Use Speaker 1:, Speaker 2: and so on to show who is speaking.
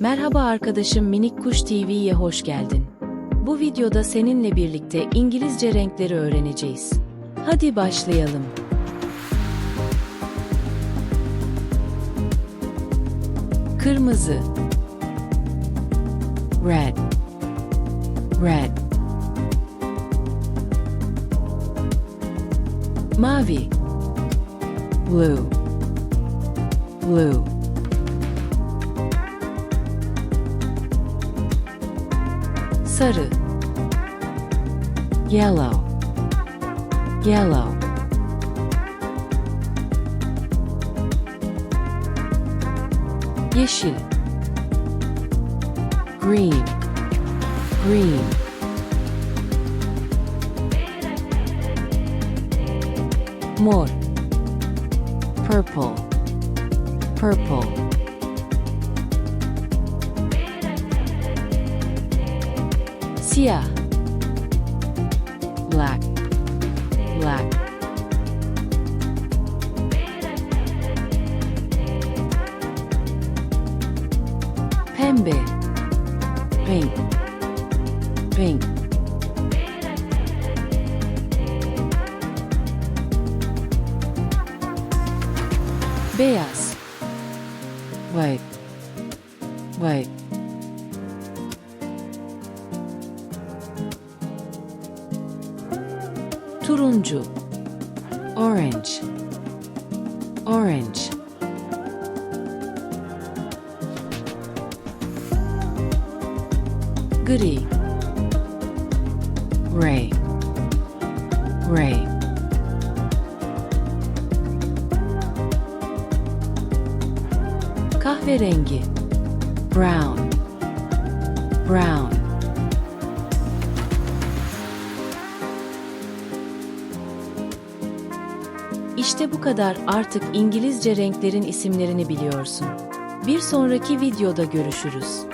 Speaker 1: Merhaba arkadaşım Minik Kuş TV'ye hoş geldin. Bu videoda seninle birlikte İngilizce renkleri öğreneceğiz. Hadi başlayalım. Kırmızı Red Red Mavi Blue Blue Sarı Yellow Yellow. Yeşil Green Green. Mor Purple Purple Siyah Black. Black. Pembe. Pink. Pink. Beyaz White. White Turuncu Orange Orange. Gri Gray Gray. Kahverengi Brown Brown İşte bu kadar artık İngilizce renklerin isimlerini biliyorsun. Bir sonraki videoda görüşürüz.